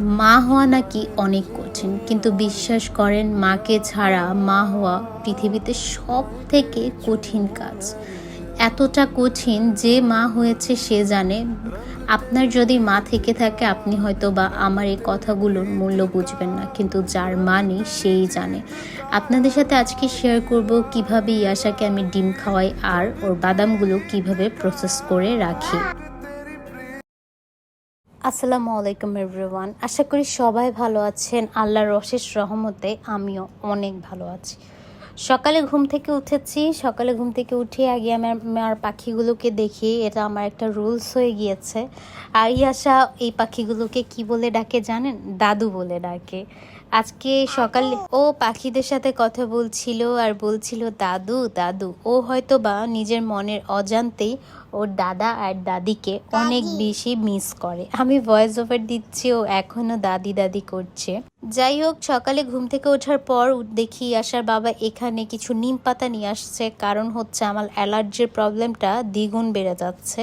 মা হওয়া নাকি অনেক কঠিন, কিন্তু বিশ্বাস করেন মাকে ছাড়া মা হওয়া পৃথিবীতে সব থেকে কঠিন কাজ। এতটা কঠিন যে মা হয়েছে সে জানে, আপনার যদি মা থেকে থাকে, আপনি হয়তো বা আমার এই কথাগুলোর মূল্য বুঝবেন না, কিন্তু যার মা নেই সেই জানে। আপনাদের সাথে আজকে শেয়ার করব কীভাবে ইয়াশাকে আমি ডিম খাওয়াই আর ওর বাদামগুলো কীভাবে প্রসেস করে রাখি। আসসালামু আলাইকুম এভরিওয়ান। আশা করি সবাই ভালো আছেন। আল্লাহর অশেষ রহমতে আমিও অনেক ভালো আছি। সকালে ঘুম থেকে উঠেছি। সকালে ঘুম থেকে উঠে আগে আমি আমার পাখিগুলোকে দেখি। এটা আমার একটা রুলস হয়ে গিয়েছে। আর ইয়াসা এই পাখিগুলোকে কি বলে ডাকে জানেন? দাদু বলে ডাকে। আজকে সকালে ও পাখিদের সাথে কথা বলছিল আর বলছিল দাদু দাদু। ও হয়তো বা নিজের মনের অজান্তেই ওর দাদা আর দাদিকে অনেক বেশি মিস করে। আমি ভয়েস ওভার দিচ্ছি ও এখনও দাদি দাদি করছে। যাই হোক সকালে ঘুম থেকে ওঠার পর দেখি আসার বাবা এখানে কিছু নিম পাতা নিয়ে আসছে। কারণ হচ্ছে আমার অ্যালার্জির প্রবলেমটা দ্বিগুণ বেড়ে যাচ্ছে।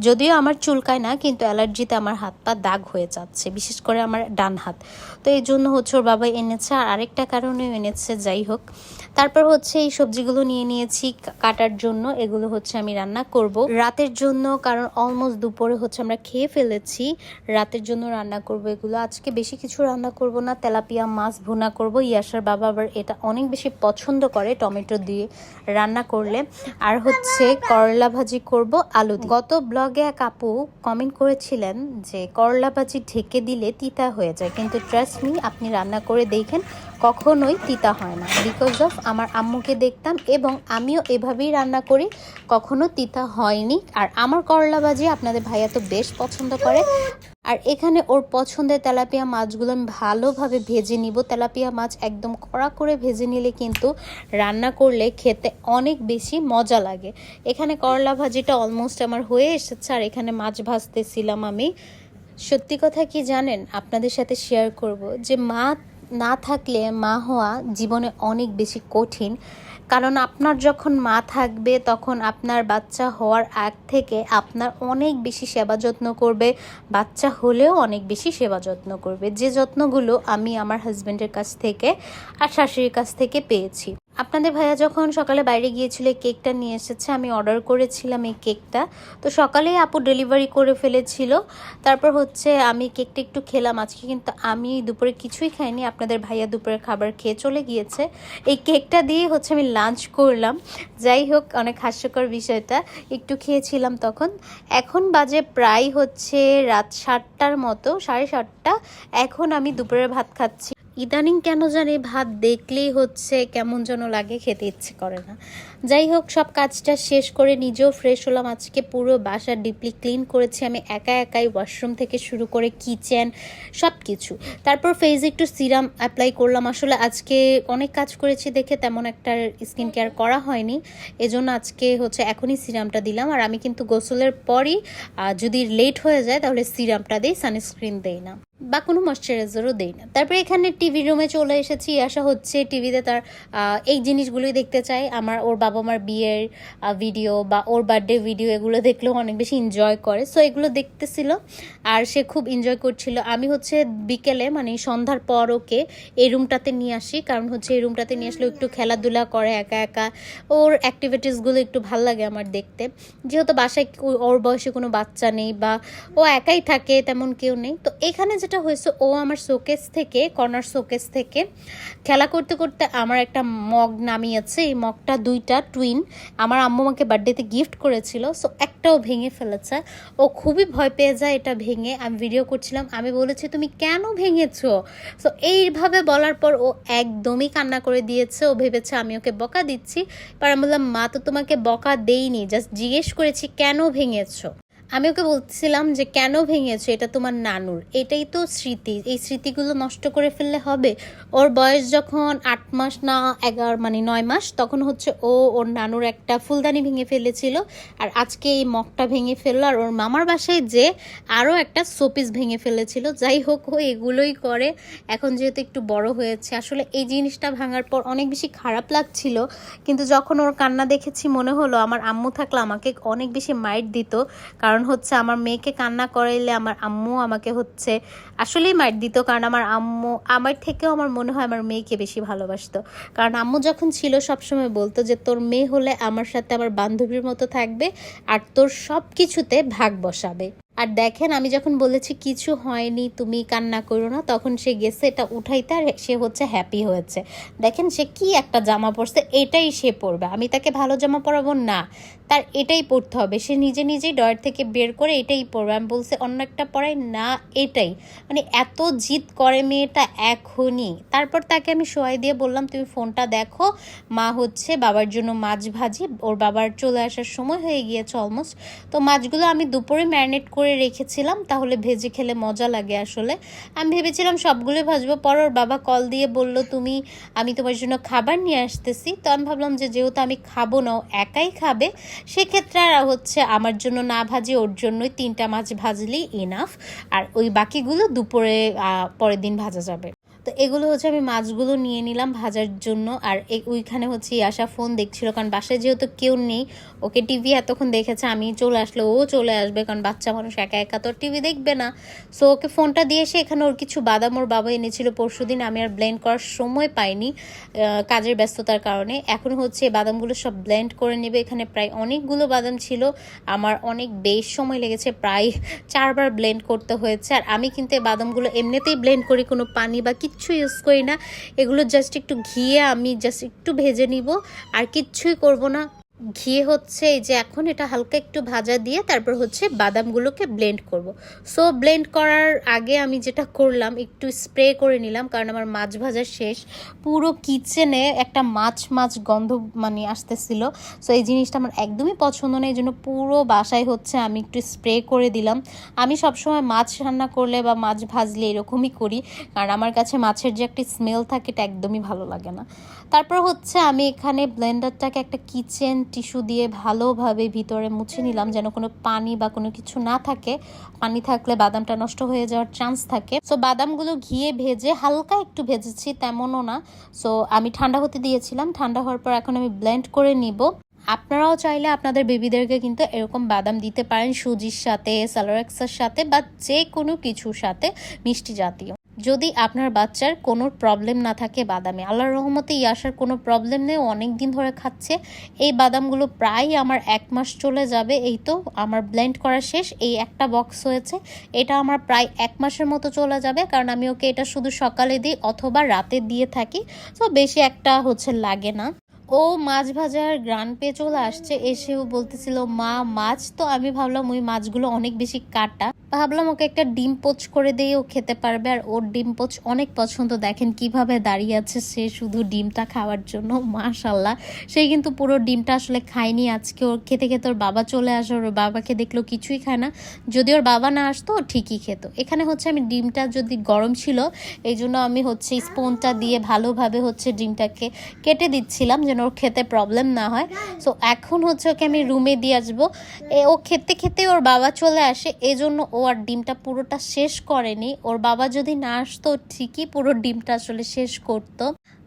যদিও আমার চুলকায় না কিন্তু অ্যালার্জিতে আমার হাত পা দাগ হয়ে যাচ্ছে বিশেষ করে আমার ডান হাত। তো এই জন্য হচ্ছে ওর বাবা এনেছে আর আরেকটা কারণেও এনেছে যাই হোক। তারপর হচ্ছে এই সবজিগুলো নিয়ে নিয়েছি কাটার জন্য এগুলো হচ্ছে আমি রান্না করব। রাতের জন্য, কারণ অলমোস্ট দুপুরে হচ্ছে আমরা খেয়ে ফেলেছি। রাতের জন্য রান্না করব এগুলো। আজকে বেশি কিছু রান্না করব না। তেলাপিয়া, মাছ ভুনা করব। ইয়াসার বাবা আবার এটা অনেক বেশি পছন্দ করে টমেটো দিয়ে রান্না করলে। আর হচ্ছে করলা ভাজি করব আলু গত ব্লগে এক আপু কমেন্ট করেছিলেন যে, করলা ভাজি ঢেকে দিলে তিতা হয়ে যায়। কিন্তু ট্রাস্ট মি আপনি রান্না করে দেখেন, কখনোই তিতা হয় না। বিকজ অফ আমার আম্মুকে দেখতাম এবং আমিও এভাবেই রান্না করি। কখনো তিতা হয়নি। আর আমার করলা ভাজি আপনাদের ভাইয়া তো বেশ পছন্দ করে। আর এখানে ওর পছন্দের তেলাপিয়া মাছগুলো আমি ভালোভাবে ভেজে নিব। তেলাপিয়া মাছ একদম কড়া করে ভেজে নিলে কিন্তু রান্না করলে খেতে অনেক বেশি মজা লাগে। এখানে করলা ভাজিটা অলমোস্ট আমার হয়ে এসেছে আর এখানে মাছ ভাজতেছিলাম আমি। সত্যি কথা কি জানেন? আপনাদের সাথে শেয়ার করব যে মা না থাকলে মা হওয়া জীবনে অনেক বেশি কঠিন। কারণ আপনার যখন মা থাকবে, তখন আপনার বাচ্চা হওয়ার আগ থেকে আপনার অনেক বেশি সেবা যত্ন করবে। বাচ্চা হলেও অনেক বেশি সেবা যত্ন করবে। যে যত্নগুলো আমি আমার হাজব্যান্ডের কাছ থেকে আর শাশুড়ির কাছ থেকে পেয়েছি। আপনাদের ভাইয়া যখন সকালে বাইরে গিয়েছিল কেকটা নিয়ে এসেছে, আমি অর্ডার করেছিলাম এই কেকটা। তো সকালেই আপু ডেলিভারি করে ফেলেছিল। তারপর হচ্ছে আমি কেকটা একটু খেলাম। আজকে কিন্তু আমি দুপুরে কিছুই খাইনি, আপনাদের ভাইয়া দুপুরের খাবার খেয়ে চলে গিয়েছে। এই কেকটা দিয়ে হচ্ছে আমি লাঞ্চ করলাম। যাই হোক, অনেক হাস্যকর বিষয়টা। একটু খেয়েছিলাম তখন। এখন বাজে প্রায় হচ্ছে রাত সাতটার মতো, সাড়ে সাতটা। এখন আমি দুপুরের ভাত খাচ্ছি। ইদানিং কেন জানি ভাত দেখলেই হচ্ছে কেমন যেন লাগে, খেতে ইচ্ছে করে না। যাই হোক, সব কাজটা শেষ করে নিজেও ফ্রেশ হলাম। আজকে পুরো বাসা ডিপলি ক্লিন করেছি। আমি একা একাই ওয়াশরুম থেকে শুরু করে কিচেন সব কিছু তারপর ফেসে একটু সিরাম অ্যাপ্লাই করলাম। আসলে আজকে অনেক কাজ করেছি দেখে তেমন একটা স্কিন কেয়ার করা হয়নি। এজন্য আজকে হচ্ছে এখনই সিরামটা দিলাম। আর আমি কিন্তু গোসলের পরই যদি লেট হয়ে যায় তাহলে সিরামটা দিই সানস্ক্রিন দেই না। বা কোনো ময়শ্চারাইজারও দেই না। তারপরে এখানে টিভি রুমে চলে এসেছি। আসা হচ্ছে টিভিতে তার এই জিনিসগুলোই দেখতে চাই। আমার ওর বাবা মার বিয়ের ভিডিও বা ওর বার্থডে ভিডিও এগুলো দেখলেও অনেক বেশি এনজয় করে। সো এগুলো দেখতেছিল আর সে খুব এনজয় করছিল। আমি হচ্ছে বিকেলে মানে সন্ধ্যার পর ওকে এই রুমটাতে নিয়ে আসি। কারণ হচ্ছে এই রুমটাতে নিয়ে আসলে একটু খেলাধুলা করে একা একা। ওর অ্যাক্টিভিটিসগুলো একটু ভালো লাগে আমার দেখতে। যেহেতু বাসায় ওর বয়সে কোনো বাচ্চা নেই বা ও একাই থাকে, তেমন কেউ নেই। তো এখানে যেটা হয়েছে, ও আমার শোকেস থেকে কর্নার শোকেস থেকে, খেলা করতে করতে আমার একটা মগ নামিয়েছে। এই মগটা দুইটা টুইন আমার আম্মু আমাকে বার্থডেতে গিফট করেছিল সো একটাও ভেঙে ফেলেছে। ও খুবই ভয় পেয়ে যায় এটা ভেঙে। আমি ভিডিও করছিলাম, আমি বলেছি, তুমি কেন ভেঙেছো? সো এইভাবে বলার পর ও একদমই কান্না করে দিয়েছে। ও ভেবেছে, আমি ওকে বকা দিচ্ছি। পর আমি বললাম মা তো তোমাকে বকা দেইনি জাস্ট জিজ্ঞেস করেছি, কেন ভেঙেছো? আমি ওকে বলছিলাম যে, কেন ভেঙেছো? এটা তোমার নানুর। এটাই তো স্মৃতি। এই স্মৃতিগুলো নষ্ট করে ফেললে হবে? ওর বয়স যখন আট মাস না এগারো মানে নয় মাস, তখন হচ্ছে ও ওর নানুর একটা ফুলদানি ভেঙে ফেলেছিল। আর আজকে এই মগটা ভেঙে ফেলল। আর ওর মামার বাসায় যে আরও একটা শোপিস ভেঙে ফেলেছিল। যাই হোক, ও এগুলোই করে। এখন যেহেতু একটু বড় হয়েছে, আসলে এই জিনিসটা ভাঙার পর অনেক বেশি খারাপ লাগছিল। কিন্তু যখন ওর কান্না দেখেছি, মনে হলো আমার আম্মু থাকলে আমাকে অনেক বেশি মাইট দিত। কারণ কারণ হচ্ছে আমার মেয়েকে কান্না করাইলে আমার আম্মু আমাকে হচ্ছে আসলেই মার দিত, কারণ আমার আম্মু, আমার থেকেও আমার মনে হয় আমার মেয়েকে বেশি ভালোবাসতো। কারণ আম্মু যখন ছিল সবসময় বলতো যে, তোর মেয়ে হলে আমার সাথে আমার বান্ধবীর মতো থাকবে আর তোর সব কিছুতে ভাগ বসাবে। আর দেখেন, আমি যখন বলেছি, কিছু হয়নি, তুমি কান্না করো না, তখন সে গেছে এটা উঠাইতে আর সে হচ্ছে হ্যাপি হয়েছে। দেখেন, সে কি একটা জামা পরছে, এটাই সে পরবে। আমি তাকে ভালো জামা পরাবো? না। তার এটাই পরতে হবে। সে নিজে নিজেই ডয়ের থেকে বের করে এটাই পরবে। আমি বলছে, অন্য একটা পরাই? না, এটাই। মানে এত জিদ করে মেয়েটা এখনই। তারপর তাকে আমি শোয়াই দিয়ে বললাম, তুমি ফোনটা দেখো। মা হচ্ছে বাবার জন্য মাছ ভাজি। ওর বাবার চলে আসার সময় হয়ে গিয়েছে অলমোস্ট তো মাছগুলো আমি দুপুরে ম্যারিনেট করে রেখেছিলাম, তাহলে ভেজে খেলে মজা লাগে আসলে। আমি ভেবেছিলাম সবগুলো ভাজবো। পর ওর বাবা কল দিয়ে বলল, তুমি, আমি তোমার জন্য খাবার নিয়ে আসতেছি। তো আমি ভাবলাম যে যেহেতু আমি খাব না একাই খাবে, সেক্ষেত্রে আর হচ্ছে আমার জন্য না ভাজি, ওর জন্যই তিনটা মাছ ভাজলেই ইনাফ আর ওই বাকিগুলো দুপুরে পরের দিন ভাজা যাবে। তো এগুলো হচ্ছে আমি মাছগুলো নিয়ে নিলাম ভাজার জন্য। আর এই ওইখানে হচ্ছে আশা ফোন দেখছিল, কারণ বাসায় যেহেতু কেউ নেই, ওকে টিভি এতক্ষণ দেখেছে, আমি চলে আসলে ও চলে আসবে, কারণ বাচ্চা মানুষ একা একা তো টিভি দেখবে না। সো ওকে ফোনটা দিয়ে এসে এখানে ওর কিছু বাদাম ওর বাবা এনেছিল পরশু দিন আমি আর ব্লেন্ড করার সময় পাইনি কাজের ব্যস্ততার কারণে। এখন হচ্ছে বাদামগুলো সব ব্লেন্ড করে নেবে, এখানে প্রায় অনেকগুলো বাদাম ছিল, আমার অনেক বেশ সময় লেগেছে, প্রায় চারবার ব্লেন্ড করতে হয়েছে। আর আমি কিন্তু বাদামগুলো এমনিতেই ব্লেন্ড করি, কোনো পানি বা কিচ্ছু ইউজ করি না। এগুলো জাস্ট একটু ঘিয়ে আমি জাস্ট একটু ভেজে নিব। আর কিচ্ছুই করব না। ঘিয়ে হচ্ছে এই যে এখন এটা হালকা একটু ভাজা দিয়ে তারপর হচ্ছে বাদামগুলোকে ব্লেন্ড করব। সো ব্লেন্ড করার আগে আমি যেটা করলাম, একটু স্প্রে করে নিলাম, কারণ আমার মাছ ভাজা শেষ। পুরো কিচেনে একটা মাছ মাছ গন্ধ মানে আসতেছিল। সো এই জিনিসটা আমার একদমই পছন্দ না এই জন্য পুরো বাসায় হচ্ছে আমি একটু স্প্রে করে দিলাম। আমি সবসময় মাছ রান্না করলে বা মাছ ভাজলে এরকমই করি, কারণ আমার কাছে মাছের যে একটি স্মেল থাকে, এটা একদমই ভালো লাগে না। তারপর হচ্ছে আমি এখানে ব্লেন্ডারটাকে একটা কিচেন টিস্যু দিয়ে ভালোভাবে ভিতরে মুছে নিলাম যেন কোনো পানি বা কোনো কিছু না থাকে। পানি থাকলে বাদামটা নষ্ট হয়ে যাওয়ার চান্স থাকে। সো বাদামগুলো ঘিয়ে ভেজে হালকা একটু ভেজেছি, তেমনও না। সো আমি ঠান্ডা হতে দিয়েছিলাম। ঠান্ডা হওয়ার পর এখন আমি ব্লেন্ড করে নিব। আপনারাও চাইলে আপনাদের বেবিদেরকে কিন্তু এরকম বাদাম দিতে পারেন, সুজির সাথে স্যালোরেক্সের সাথে বা যে কোনো কিছুর সাথে, মিষ্টি জাতীয়। যদি আপনার বাচ্চার কোনো প্রবলেম না থাকে বাদামে। আল্লাহর রহমতে ইয়াসার কোনো প্রবলেম নেই অনেক দিন ধরে খাচ্ছে। এই বাদামগুলো প্রায় আমার এক মাস চলে যাবে। এই তো আমার ব্লেন্ড করা শেষ, এই একটা বক্স হয়েছে। এটা আমার প্রায় এক মাসের মতো চলে যাবে, কারণ আমি ওকে এটা শুধু সকালে দিই অথবা রাতে দিয়ে থাকি। তো বেশি একটা হচ্ছে লাগে না। ও মাছ ভাজার গ্রান পেয়ে চলে আসছে, এসেও বলতেছিল, মা, মাছ তো আমি ভাবলাম ওই মাছগুলো অনেক বেশি কাটা। ভাবলাম ওকে একটা ডিম পোচ করে দিয়ে ও খেতে পারবে, আর ওর ডিম পোচ অনেক পছন্দ। দেখেন কীভাবে দাঁড়িয়ে আছে সে শুধু ডিমটা খাওয়ার জন্য মাশাল্লাহ সে কিন্তু পুরো ডিমটা আসলে খায়নি আজকে। ওর খেতে খেতে ওর বাবা চলে আসে, ওর বাবাকে দেখল কিছুই খায় না। যদি ওর বাবা না আসতো, ও ঠিকই খেত। এখানে হচ্ছে আমি ডিমটা যদি গরম ছিল এই জন্য আমি হচ্ছে স্পুনটা দিয়ে ভালোভাবে হচ্ছে ডিমটাকে কেটে দিচ্ছিলাম যেন ওর খেতে প্রবলেম না হয়। সো এখন হচ্ছে ওকে আমি রুমে দিয়ে আসব। ও খেতে খেতে ওর বাবা চলে আসে, এজন্য ও আর ডিমটা পুরোটা শেষ করেনি। ওর বাবা যদি না আসতো, ঠিকই পুরো ডিমটা আসলে শেষ করতো।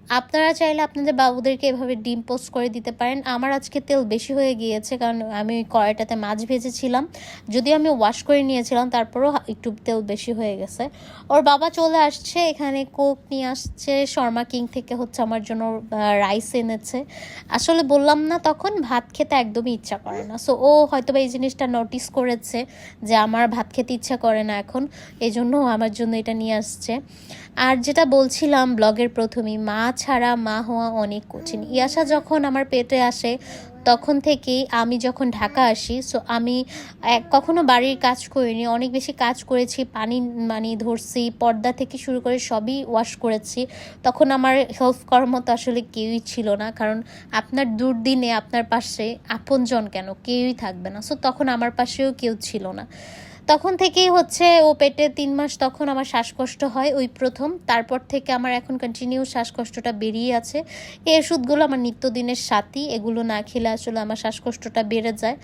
আপনারা চাইলে আপনাদের বাবুদেরকে এভাবে ডিম পোস্ট করে দিতে পারেন। আমার আজকে তেল বেশি হয়ে গিয়েছে কারণ আমি কড়াইটাতে মাছ ভেজেছিলাম। যদিও আমি ওয়াশ করে নিয়েছিলাম, তারপরও একটু তেল বেশি হয়ে গেছে। ওর বাবা চলে আসছে, এখানে কোক নিয়ে আসছে, শর্মা কিং থেকে হচ্ছে আমার জন্য রাইস এনেছে। আসলে বললাম না তখন, ভাত খেতে একদমই ইচ্ছা করে না। সো ও হয়তো বা এই জিনিসটা নোটিস করেছে যে আমার ভাত খেতে ইচ্ছা করে না এখন, এই জন্য আমার জন্য এটা নিয়ে আসছে। আর যেটা বলছিলাম ব্লগের প্রথমেই মা ছাড়া মা হওয়া অনেক কঠিন। ইয়াসা যখন আমার পেটে আসে, তখন থেকেই আমি যখন ঢাকা আসি সো আমি কখনো বাড়ির কাজ করিনি, অনেক বেশি কাজ করেছি, পানি মানে ধরছি, পর্দা থেকে শুরু করে সবই ওয়াশ করেছি। তখন আমার হেল্প করার মতো আসলে কেউই ছিল না, কারণ আপনার দুর্দিনে আপনার পাশে আপনজন কেন? কেউই থাকবে না। সো তখন আমার পাশেও কেউ ছিল না। তখন থেকেই হচ্ছে ও পেটে তিন মাস তখন আমার শ্বাসকষ্ট হয়, ওই প্রথম। তারপর থেকে আমার এখন কন্টিনিউ শ্বাসকষ্টটা বেরিয়ে আছে। এই ওষুধগুলো আমার নিত্যদিনের সাথী, এগুলো না খেলে আসলে আমার শ্বাসকষ্টটা বেড়ে যায়।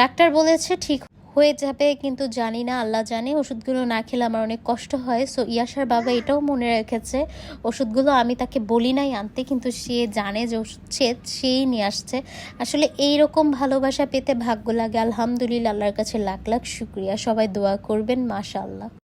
ডাক্তার বলেছে ঠিক হয়ে যাবে, কিন্তু জানি না, আল্লাহ জানে। ওষুধগুলো না খেলে আমার অনেক কষ্ট হয়। সো ইয়াসার বাবা এটাও মনে রেখেছে। ওষুধগুলো আমি তাকে বলি নাই আনতে, কিন্তু সে জানে যে ওষুধ সেই নিয়ে আসছে। আসলে এই রকম ভালোবাসা পেতে ভাগ্য লাগে। আলহামদুলিল্লাহ, আল্লাহর কাছে লাখ লাখ শুক্রিয়া। সবাই দোয়া করবেন, মাশাআল্লাহ।